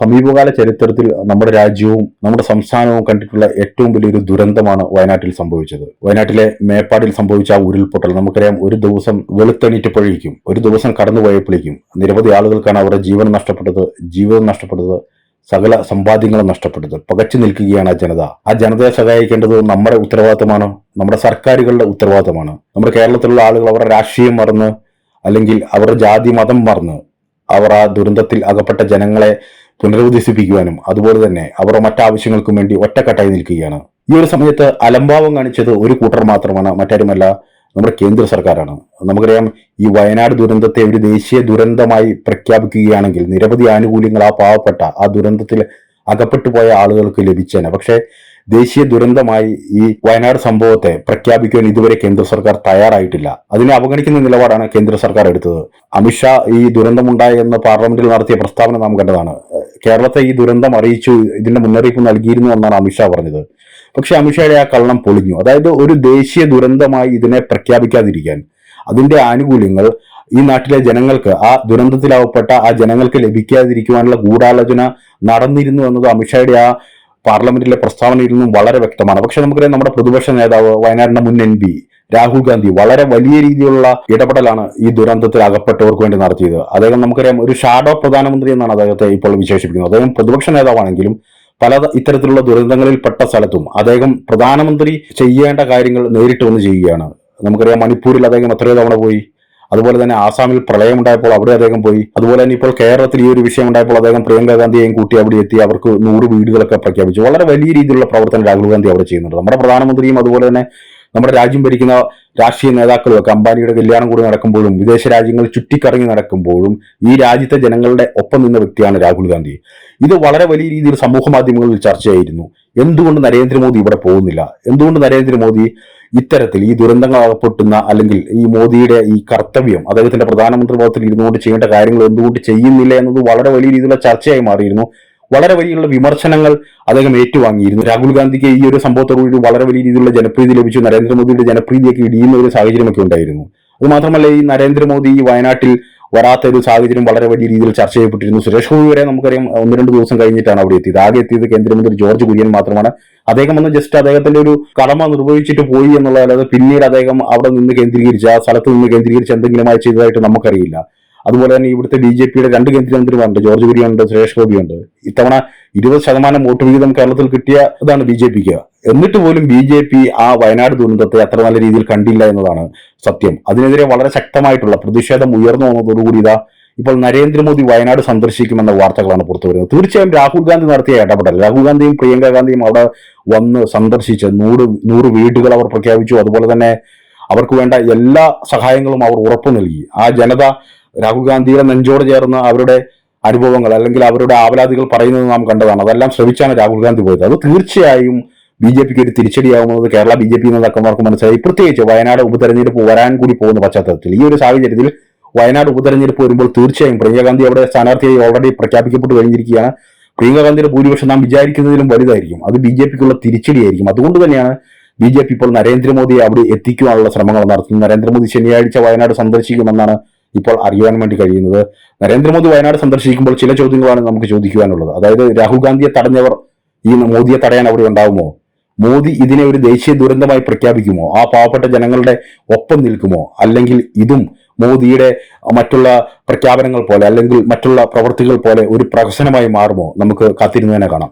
സമീപകാല ചരിത്രത്തിൽ നമ്മുടെ രാജ്യവും നമ്മുടെ സംസ്ഥാനവും കണ്ടിട്ടുള്ള ഏറ്റവും വലിയൊരു ദുരന്തമാണ് വയനാട്ടിൽ സംഭവിച്ചത്. വയനാട്ടിലെ മേപ്പാടിൽ സംഭവിച്ച ആ ഉരുൾപൊട്ടൽ നമുക്കറിയാം ഒരു ദിവസം വെളുത്തെണീറ്റപ്പോഴേക്കും ഒരു ദിവസം കടന്നുപോയപ്പോഴേക്കും നിരവധി ആളുകൾക്കാണ് അവരുടെ ജീവൻ നഷ്ടപ്പെട്ടത് ജീവിതം നഷ്ടപ്പെട്ടത് സകല സമ്പാദ്യങ്ങളും നഷ്ടപ്പെട്ടത്. പകച്ചു നിൽക്കുകയാണ് ആ ജനത. ആ ജനതയെ സഹായിക്കേണ്ടത് നമ്മുടെ ഉത്തരവാദിത്തമാണ് നമ്മുടെ സർക്കാരുകളുടെ ഉത്തരവാദിത്തമാണ്. നമ്മുടെ കേരളത്തിലുള്ള ആളുകൾ അവരുടെ രാഷ്ട്രീയം മറന്ന് അല്ലെങ്കിൽ അവരുടെ ജാതി മതം മറന്ന് അവർ ആ ദുരന്തത്തിൽ അകപ്പെട്ട ജനങ്ങളെ പുനരുദ്ദേശിപ്പിക്കുവാനും അതുപോലെ തന്നെ അവർ മറ്റാവശ്യങ്ങൾക്കും വേണ്ടി ഒറ്റക്കെട്ടായി നിൽക്കുകയാണ്. ഈ ഒരു സമയത്ത് അലംഭാവം കാണിച്ചത് ഒരു കൂട്ടർ മാത്രമാണ് മറ്റാരുമല്ല നമ്മുടെ കേന്ദ്ര സർക്കാരാണ്. നമുക്കറിയാം ഈ വയനാട് ദുരന്തത്തെ ഒരു ദേശീയ ദുരന്തമായി പ്രഖ്യാപിക്കുകയാണെങ്കിൽ നിരവധി ആനുകൂല്യങ്ങൾ ആ പാവപ്പെട്ട ആ ദുരന്തത്തിൽ അകപ്പെട്ടു പോയ ആളുകൾക്ക് ലഭിച്ചേനെ. പക്ഷേ ദേശീയ ദുരന്തമായി ഈ വയനാട് സംഭവത്തെ പ്രഖ്യാപിക്കുവാൻ ഇതുവരെ കേന്ദ്ര സർക്കാർ തയ്യാറായിട്ടില്ല. അതിനെ അവഗണിക്കുന്ന നിലപാടാണ് കേന്ദ്ര സർക്കാർ എടുത്തത്. അമിത്ഷാ ഈ ദുരന്തമുണ്ടായി എന്ന് പാർലമെന്റിൽ നടത്തിയ പ്രസ്താവന നാം കണ്ടതാണ്. കേരളത്തെ ഈ ദുരന്തം അറിയിച്ചു ഇതിന്റെ മുന്നറിയിപ്പ് നൽകിയിരുന്നു എന്നാണ് അമിത്ഷാ പറഞ്ഞത്. പക്ഷെ അമിത്ഷായുടെ ആ കള്ളം പൊളിഞ്ഞു. അതായത് ഒരു ദേശീയ ദുരന്തമായി ഇതിനെ പ്രഖ്യാപിക്കാതിരിക്കാൻ അതിന്റെ ആനുകൂല്യങ്ങൾ ഈ നാട്ടിലെ ജനങ്ങൾക്ക് ആ ദുരന്തത്തിലാവപ്പെട്ട ആ ജനങ്ങൾക്ക് ലഭിക്കാതിരിക്കുവാനുള്ള ഗൂഢാലോചന നടന്നിരുന്നു എന്നത് അമിത്ഷായുടെ ആ പാർലമെന്റിലെ പ്രസ്താവനയിൽ നിന്നും വളരെ വ്യക്തമാണ്. പക്ഷെ നമുക്കറിയാം നമ്മുടെ പ്രതിപക്ഷ നേതാവ് വയനാടിന്റെ മുൻ എം പി രാഹുൽ ഗാന്ധി വളരെ വലിയ രീതിയിലുള്ള ഇടപെടലാണ് ഈ ദുരന്തത്തിൽ അകപ്പെട്ടവർക്ക് വേണ്ടി നടത്തിയത്. അദ്ദേഹം നമുക്കറിയാം ഒരു ഷാഡോ പ്രധാനമന്ത്രി എന്നാണ് അദ്ദേഹത്തെ ഇപ്പോൾ വിശേഷിപ്പിക്കുന്നത്. അദ്ദേഹം പ്രതിപക്ഷ നേതാവാണെങ്കിലും പല ഇത്തരത്തിലുള്ള ദുരന്തങ്ങളിൽപ്പെട്ട സ്ഥലത്തും അദ്ദേഹം പ്രധാനമന്ത്രി ചെയ്യേണ്ട കാര്യങ്ങൾ നേരിട്ട് വന്ന് ചെയ്യുകയാണ്. നമുക്കറിയാം മണിപ്പൂരിൽ അദ്ദേഹം എത്രയോ തവണ പോയി. അതുപോലെ തന്നെ ആസാമിൽ പ്രളയം ഉണ്ടായപ്പോൾ അവിടെ അദ്ദേഹം പോയി. അതുപോലെ തന്നെ ഇപ്പോൾ കേരളത്തിൽ ഈ ഒരു വിഷയം ഉണ്ടായപ്പോൾ അദ്ദേഹം പ്രിയങ്ക ഗാന്ധിയെയും കൂട്ടി അവിടെ എത്തി. അവർക്ക് നൂറ് വീടുകളൊക്കെ പ്രഖ്യാപിച്ചു. വളരെ വലിയ രീതിയിലുള്ള പ്രവർത്തനം രാഹുൽ ഗാന്ധി അവിടെ ചെയ്യുന്നുണ്ട്. നമ്മുടെ പ്രധാനമന്ത്രിയും അതുപോലെ തന്നെ നമ്മുടെ രാജ്യം ഭരിക്കുന്ന രാഷ്ട്രീയ നേതാക്കളും ഒക്കെ അംബാനിയുടെ കല്യാണം കൂടി നടക്കുമ്പോഴും വിദേശ രാജ്യങ്ങൾ ചുറ്റിക്കറങ്ങി നടക്കുമ്പോഴും ഈ രാജ്യത്തെ ജനങ്ങളുടെ ഒപ്പം നിന്ന വ്യക്തിയാണ് രാഹുൽ ഗാന്ധി. ഇത് വളരെ വലിയ രീതിയിൽ സമൂഹ മാധ്യമങ്ങളിൽ ചർച്ചയായിരുന്നു. എന്തുകൊണ്ട് നരേന്ദ്രമോദി ഇവിടെ പോകുന്നില്ല? എന്തുകൊണ്ട് നരേന്ദ്രമോദി ഇത്തരത്തിൽ ഈ ദുരന്തങ്ങൾ അകപ്പെട്ടുന്ന അല്ലെങ്കിൽ ഈ മോദിയുടെ ഈ കർത്തവ്യം അദ്ദേഹത്തിന്റെ പ്രധാനമന്ത്രി പദത്തിൽ ഇരുന്നുകൊണ്ട് ചെയ്യേണ്ട കാര്യങ്ങൾ എന്തുകൊണ്ട് ചെയ്യുന്നില്ല എന്നത് വളരെ വലിയ രീതിയിലുള്ള ചർച്ചയായി മാറിയിരുന്നു. വളരെ വലിയുള്ള വിമർശനങ്ങൾ അദ്ദേഹം ഏറ്റുവാങ്ങിയിരുന്നു. രാഹുൽ ഗാന്ധിക്ക് ഈ ഒരു സംഭവത്തോടുകൂടി വളരെ വലിയ രീതിയിലുള്ള ജനപ്രീതി ലഭിച്ചു. നരേന്ദ്രമോദിയുടെ ജനപ്രീതിയൊക്കെ ഇടിയുന്ന ഒരു സാഹചര്യമൊക്കെ ഉണ്ടായിരുന്നു. അതുമാത്രമല്ല ഈ നരേന്ദ്രമോദി ഈ വയനാട്ടിൽ വരാത്ത ഒരു സാഹചര്യം വളരെ വലിയ രീതിയിൽ ചർച്ച ചെയ്യപ്പെട്ടിരുന്നു. സുരേഷ് ഗോപി വരെ നമുക്കറിയാം ഒന്ന് രണ്ട് ദിവസം കഴിഞ്ഞിട്ടാണ് അവിടെ എത്തിയത്. ആകെ എത്തിയത് കേന്ദ്രമന്ത്രി ജോർജ് കുര്യൻ മാത്രമാണ്. അദ്ദേഹം വന്ന് ജസ്റ്റ് അദ്ദേഹത്തിന്റെ ഒരു കടമ നിർവഹിച്ചിട്ട് പോയി എന്നുള്ളതല്ലാതെ പിന്നീട് അദ്ദേഹം അവിടെ നിന്ന് കേന്ദ്രീകരിച്ച് ആ സ്ഥലത്ത് നിന്ന് കേന്ദ്രീകരിച്ച് എന്തെങ്കിലുമായി ചെയ്തതായിട്ട് നമുക്കറിയില്ല. അതുപോലെ തന്നെ ഇവിടുത്തെ ബി ജെ പിയുടെ രണ്ട് കേന്ദ്രമന്ത്രിമാരുണ്ട് ജോർജ് കുര്യനുണ്ട് സുരേഷ് ഗോപിയുണ്ട്. ഇത്തവണ ഇരുപത് ശതമാനം വോട്ട് വിഹിതം കേരളത്തിൽ കിട്ടിയ ഇതാണ് ബി ജെ പിക്ക് എന്നിട്ട് പോലും ബി ജെ പി ആ വയനാട് ദുരന്തത്തെ അത്ര നല്ല രീതിയിൽ കണ്ടില്ല എന്നതാണ് സത്യം. അതിനെതിരെ വളരെ ശക്തമായിട്ടുള്ള പ്രതിഷേധം ഉയർന്നു വന്നതോടുകൂടി ഇതാ ഇപ്പോൾ നരേന്ദ്രമോദി വയനാട് സന്ദർശിക്കുമെന്ന വാർത്തകളാണ് പുറത്തു വരുന്നത്. തീർച്ചയായും രാഹുൽ ഗാന്ധി നടത്തിയ ഇടപെടൽ രാഹുൽ ഗാന്ധിയും പ്രിയങ്ക ഗാന്ധിയും അവിടെ വന്ന് സന്ദർശിച്ച് നൂറ് നൂറ് വീടുകൾ അവർ പ്രഖ്യാപിച്ചു. അതുപോലെ തന്നെ അവർക്ക് വേണ്ട എല്ലാ സഹായങ്ങളും അവർ ഉറപ്പു നൽകി. ആ ജനത രാഹുൽ ഗാന്ധിയുടെ നെഞ്ചോട് ചേർന്ന് അവരുടെ അനുഭവങ്ങൾ അല്ലെങ്കിൽ അവരുടെ ആവലാതികൾ പറയുന്നത് നാം കണ്ടതാണ്. അതെല്ലാം ശ്രമിച്ചാണ് രാഹുൽ ഗാന്ധി പോയത്. അത് തീർച്ചയായും ബി ജെ പിക്ക് ഒരു തിരിച്ചടിയാവുന്നത് കേരള ബി ജെ പി നേതാക്കന്മാർക്ക് മനസ്സിലായി. പ്രത്യേകിച്ച് വയനാട് ഉപതെരഞ്ഞെടുപ്പ് വരാൻ കൂടി പോകുന്ന പശ്ചാത്തലത്തിൽ ഈ ഒരു സാഹചര്യത്തിൽ വയനാട് ഉപതെരഞ്ഞെടുപ്പ് വരുമ്പോൾ തീർച്ചയായും പ്രിയങ്ക ഗാന്ധി അവിടെ സ്ഥാനാർത്ഥിയായി ഓൾറെഡി പ്രഖ്യാപിക്കപ്പെട്ട് കഴിഞ്ഞിരിക്കുകയാണ്. പ്രിയങ്ക ഗാന്ധിയുടെ ഭൂരിപക്ഷം നാം വിചാരിക്കുന്നതിലും വലുതായിരിക്കും. അത് ബി ജെ പിക്കുള്ള തിരിച്ചടിയായിരിക്കും. അതുകൊണ്ട് തന്നെയാണ് ബി ജെ പി ഇപ്പോൾ നരേന്ദ്രമോദിയെ അവിടെ എത്തിക്കുവാനുള്ള ശ്രമങ്ങൾ നടത്തുന്നത്. നരേന്ദ്രമോദി ശനിയാഴ്ച വയനാട് സന്ദർശിക്കുമെന്നാണ് ഇപ്പോൾ അറിയുവാൻ വേണ്ടി കഴിയുന്നത് നരേന്ദ്രമോദി വയനാട് സന്ദർശിക്കുമ്പോൾ ചില ചോദ്യങ്ങളാണ് നമുക്ക് ചോദിക്കുവാനുള്ളത്. അതായത് രാഹുൽ ഗാന്ധിയെ തടഞ്ഞവർ ഈ മോദിയെ തടയാൻ അവിടെ ഉണ്ടാവുമോ? മോദി ഇതിനെ ഒരു ദേശീയ ദുരന്തമായി പ്രഖ്യാപിക്കുമോ? ആ പാവപ്പെട്ട ജനങ്ങളുടെ ഒപ്പം നിൽക്കുമോ? അല്ലെങ്കിൽ ഇതും മോദിയുടെ മറ്റുള്ള പ്രഖ്യാപനങ്ങൾ പോലെ അല്ലെങ്കിൽ മറ്റുള്ള പ്രവൃത്തികൾ പോലെ ഒരു പ്രഹസനമായി മാറുമോ? നമുക്ക് കാത്തിരുന്നതിനെ കാണാം.